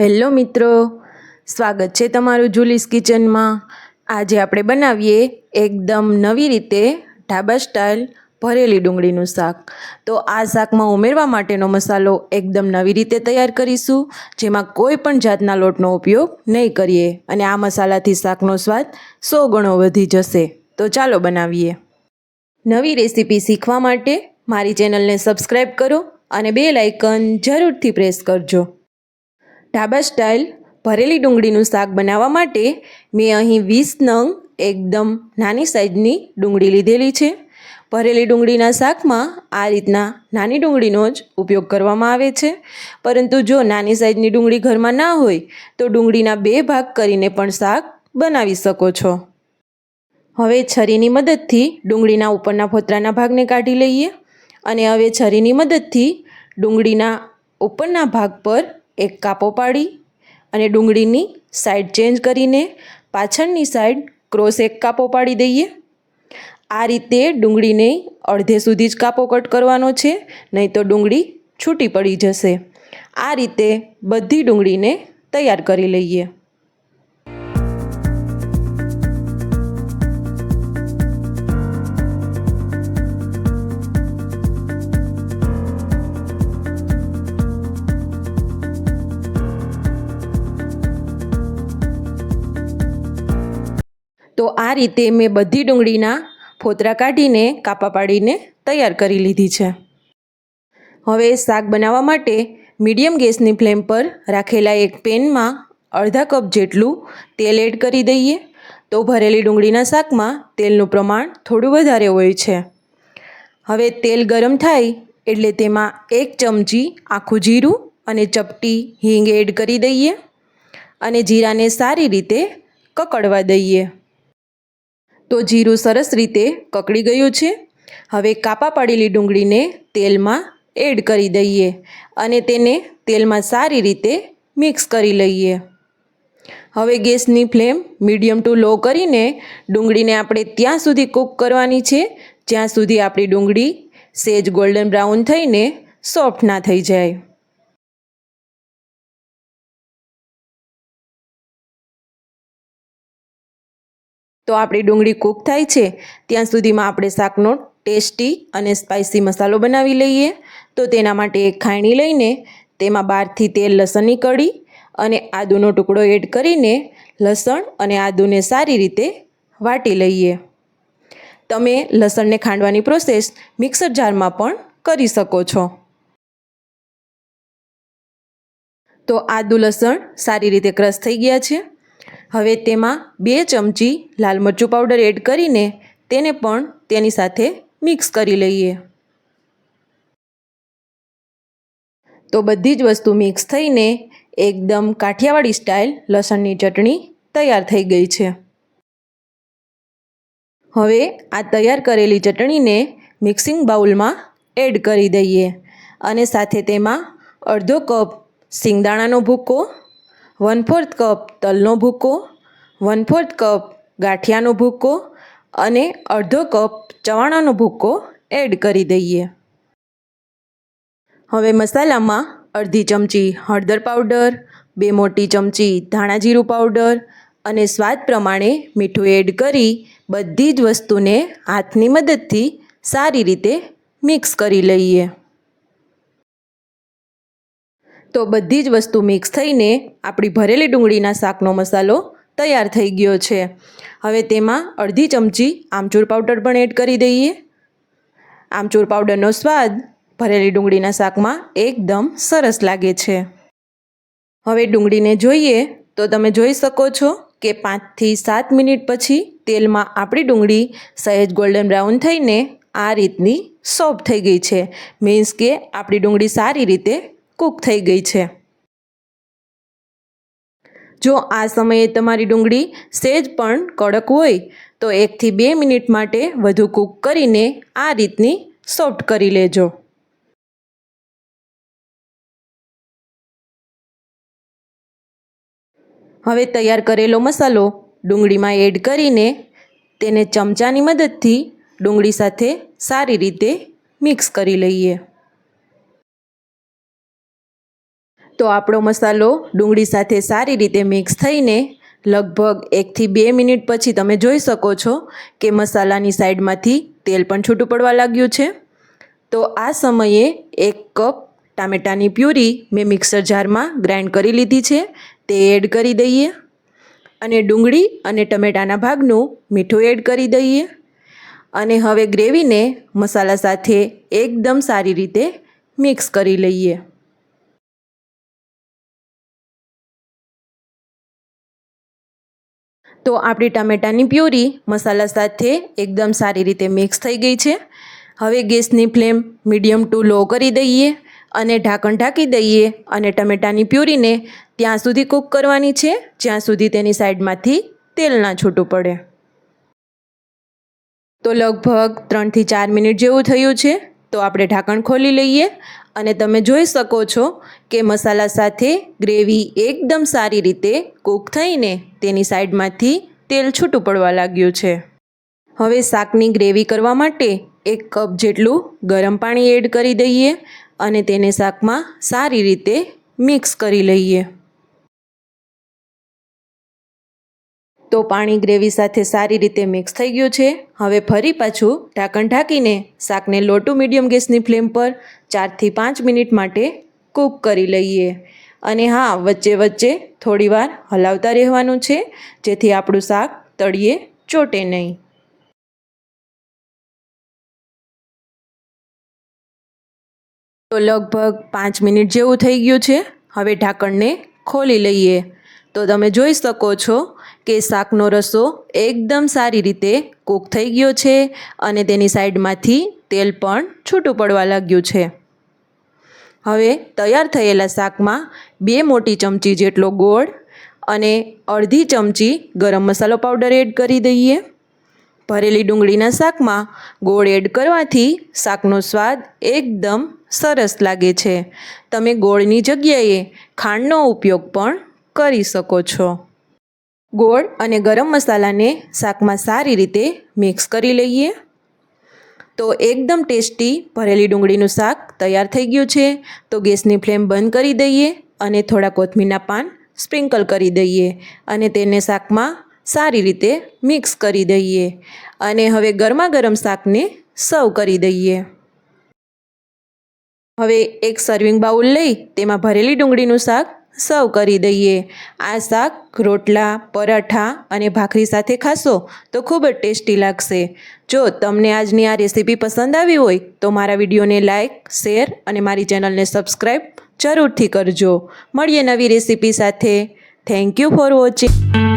Hello મિત્રો, સ્વાગત છે તમારું જુલીસ કિચનમાં. આજે આપણે બનાવીએ એકદમ નવી રીતે ઢાબા સ્ટાઇલ ભરેલી ડુંગળીનું શાક. તો આ શાકમાં ઉમેરવા માટેનો મસાલો એકદમ નવી રીતે તૈયાર કરીશું, જેમાં કોઈ પણ જાતના લોટનો ઉપયોગ નહીં કરીએ અને આ મસાલાથી શાકનો સ્વાદ સો ગણો વધી જશે. તો ચાલો બનાવીએ. નવી રેસીપી શીખવા માટે મારી ચેનલને સબસ્ક્રાઈબ કરો અને બે લાઇકન જરૂરથી પ્રેસ કરજો. ઢાબા સ્ટાઇલ ભરેલી ડુંગળીનું શાક બનાવવા માટે મેં અહીં વીસ નંગ એકદમ નાની સાઇઝની ડુંગળી લીધેલી છે. ભરેલી ડુંગળીના શાકમાં આ રીતના નાની ડુંગળીનો જ ઉપયોગ કરવામાં આવે છે. પરંતુ જો નાની સાઇઝની ડુંગળી ઘરમાં ના હોય, તો ડુંગળીના બે ભાગ કરીને પણ શાક બનાવી શકો છો. હવે છરીની મદદથી ડુંગળીના ઉપરના ફોતરાના ભાગને કાઢી લઈએ અને હવે છરીની મદદથી ડુંગળીના ઉપરના ભાગ પર એક કાપો પાડી અને ડુંગળીની સાઈડ ચેન્જ કરીને પાછળની સાઈડ ક્રોસ એક કાપો પાડી દઈએ. આ રીતે ડુંગળીને અડધે સુધી જ કાપો કટ કરવાનો છે, નહીં તો ડુંગળી છૂટી પડી જશે. આ રીતે બધી ડુંગળીને તૈયાર કરી લઈએ. તો આ રીતે મેં બધી ડુંગળીના ફોતરા કાઢીને, કાપા પાડીને તૈયાર કરી લીધી છે. હવે શાક બનાવવા માટે મીડિયમ ગેસની ફ્લેમ પર રાખેલા એક પેનમાં અડધા કપ જેટલું તેલ એડ કરી દઈએ તો ભરેલી ડુંગળીના શાકમાં તેલનું પ્રમાણ થોડું વધારે હોય છે. હવે તેલ ગરમ થાય એટલે તેમાં એક ચમચી આખું જીરું અને ચપટી હિંગ એડ કરી દઈએ અને જીરાને સારી રીતે કકડવા દઈએ. તો જીરું સરસ રીતે કકડી ગયું છે. હવે કાપા પાડેલી ડુંગળીને તેલમાં એડ કરી દઈએ અને તેને તેલમાં સારી રીતે મિક્સ કરી લઈએ. હવે ગેસની ફ્લેમ મીડિયમ ટુ લો કરીને ડુંગળીને આપણે ત્યાં સુધી કૂક કરવાની છે, જ્યાં સુધી આપણી ડુંગળી સેજ ગોલ્ડન બ્રાઉન થઈને સોફ્ટ ના થઈ જાય. તો આપણી ડુંગળી કૂક થાય છે, ત્યાં સુધીમાં આપણે શાકનો ટેસ્ટી અને સ્પાઇસી મસાલો બનાવી લઈએ. તો તેના માટે એક ખાયણી લઈને તેમાં બહારથી તેલ લસણની કળી અને આદુનો ટુકડો એડ કરીને લસણ અને આદુને સારી રીતે વાટી લઈએ. તમે લસણને ખાંડવાની પ્રોસેસ મિક્સર જારમાં પણ કરી શકો છો. તો આદુ લસણ સારી રીતે ક્રશ થઈ ગયા છે. હવે તેમાં બે ચમચી લાલ મરચું પાવડર એડ કરીને તેને પણ તેની સાથે મિક્સ કરી લઈએ. તો બધી જ વસ્તુ મિક્સ થઈને એકદમ કાઠિયાવાડી સ્ટાઇલ લસણની ચટણી તૈયાર થઈ ગઈ છે. હવે આ તૈયાર કરેલી ચટણીને મિક્સિંગ બાઉલમાં એડ કરી દઈએ અને સાથે તેમાં અડધો કપ સિંગદાણાનો ભૂકો વન ફોર્થ કપ તલનો ભૂકો વન ફોર્થ કપ ગાંઠિયાનો ભૂકો અને અડધો કપ ચવાણાનો ભૂકો એડ કરી દઈએ. હવે મસાલામાં અડધી ચમચી હળદર પાવડર, બે મોટી ચમચી ધાણા જીરું પાવડર અને સ્વાદ પ્રમાણે મીઠું એડ કરી બધી જ વસ્તુને હાથની મદદથી સારી રીતે મિક્સ કરી લઈએ. તો બધી જ વસ્તુ મિક્સ થઈને આપણી ભરેલી ડુંગળીના શાકનો મસાલો તૈયાર થઈ ગયો છે. હવે તેમાં અડધી ચમચી આમચૂર પાવડર પણ એડ કરી દઈએ. આમચૂર પાવડરનો સ્વાદ ભરેલી ડુંગળીના શાકમાં એકદમ સરસ લાગે છે. હવે ડુંગળીને જોઈએ તો તમે જોઈ શકો છો કે પાંચથી સાત મિનિટ પછી તેલમાં આપણી ડુંગળી સહેજ ગોલ્ડન બ્રાઉન થઈને આ રીતની સોફ્ટ થઈ ગઈ છે. મીન્સ કે આપણી ડુંગળી સારી રીતે કૂક થઈ ગઈ છે. જો આ સમયે તમારી ડુંગળી સેજ પણ કડક હોય, તો એકથી બે મિનિટ માટે વધુ કૂક કરીને આ રીતની સોફ્ટ કરી લેજો. હવે તૈયાર કરેલો મસાલો ડુંગળીમાં એડ કરીને તેને ચમચાની મદદથી ડુંગળી સાથે સારી રીતે મિક્સ કરી લઈએ. તો આપણો મસાલો ડુંગળી સાથે સારી રીતે મિક્સ થઈને લગભગ એકથી બે મિનિટ પછી તમે જોઈ શકો છો કે મસાલાની સાઈડમાંથી તેલ પણ છૂટું પડવા લાગ્યું છે. તો આ સમયે એક કપ ટામેટાની પ્યુરી મેં મિક્સર જારમાં ગ્રાઇન્ડ કરી લીધી છે. તે એડ કરી દઈએ અને ડુંગળી અને ટમેટાના ભાગનું મીઠું એડ કરી દઈએ. અને હવે ગ્રેવીને મસાલા સાથે એકદમ સારી રીતે મિક્સ કરી લઈએ. તો આપણી ટામેટાની પ્યુરી મસાલા સાથે એકદમ સારી રીતે મિક્સ થઈ ગઈ છે. હવે ગેસની ફ્લેમ મીડિયમ ટુ લો કરી દઈએ અને ઢાંકણ ઢાંકી દઈએ અને ટમેટાની પ્યુરીને ત્યાં સુધી કૂક કરવાની છે, જ્યાં સુધી તેની સાઈડમાંથી તેલ ના છૂટું પડે. તો લગભગ ત્રણથી ચાર મિનિટ જેવું થયું છે, તો આપણે ઢાંકણ ખોલી લઈએ અને તમે જોઈ શકો છો કે મસાલા સાથે ગ્રેવી એકદમ સારી રીતે કૂક થઈને તેની સાઈડમાંથી તેલ છૂટું પડવા લાગ્યું છે. હવે શાકની ગ્રેવી કરવા માટે એક કપ જેટલું ગરમ પાણી એડ કરી દઈએ અને તેને શાકમાં સારી રીતે મિક્સ કરી લઈએ. તો પાણી ગ્રેવી સાથે સારી રીતે મિક્સ થઈ ગયું છે. હવે ફરી પાછું ઢાંકણ ઢાંકીને શાકને લો ટુ મીડિયમ ગેસની ફ્લેમ પર ચારથી પાંચ મિનિટ માટે કૂક કરી લઈએ. અને હા, વચ્ચે વચ્ચે થોડીવાર હલાવતા રહેવાનું છે, જેથી આપણું શાક તળીએ, ચોટે નહીં. તો લગભગ પાંચ મિનિટ જેવું થઈ ગયું છે. હવે ઢાંકણને ખોલી લઈએ. તો તમે જોઈ શકો છો કે શાકનો રસો એકદમ સારી રીતે કૂક થઈ ગયો છે અને તેની સાઈડમાંથી તેલ પણ છૂટું પડવા લાગ્યું છે. હવે તૈયાર થયેલા શાકમાં બે મોટી ચમચી જેટલો ગોળ અને અડધી ચમચી ગરમ મસાલો પાવડર એડ કરી દઈએ. ભરેલી ડુંગળીના શાકમાં ગોળ એડ કરવાથી શાકનો સ્વાદ એકદમ સરસ લાગે છે. તમે ગોળની જગ્યાએ ખાંડનો ઉપયોગ પણ કરી શકો છો. ગોળ અને ગરમ મસાલાને શાકમાં સારી રીતે મિક્સ કરી લઈએ. તો એકદમ ટેસ્ટી ભરેલી ડુંગળીનું શાક તૈયાર થઈ ગયું છે. તો ગેસની ફ્લેમ બંધ કરી દઈએ અને થોડા કોથમીરના પાન સ્પ્રિંકલ કરી દઈએ અને તેને શાકમાં સારી રીતે મિક્સ કરી દઈએ. અને હવે ગરમા ગરમ શાકને સર્વ કરી દઈએ. હવે એક સર્વિંગ બાઉલ લઈ તેમાં ભરેલી ડુંગળીનું શાક સર્વ કરી દઈએ. આ શાક, રોટલા, પરાઠા અને ભાખરી સાથે ખાશો તો ખૂબ જ ટેસ્ટી લાગશે. જો તમને આજની આ રેસીપી પસંદ આવી હોય તો મારા વિડીયોને લાઇક શેર અને મારી ચેનલને સબસ્ક્રાઈબ જરૂરથી કરજો. મળીએ નવી રેસીપી સાથે. Thank you for watching.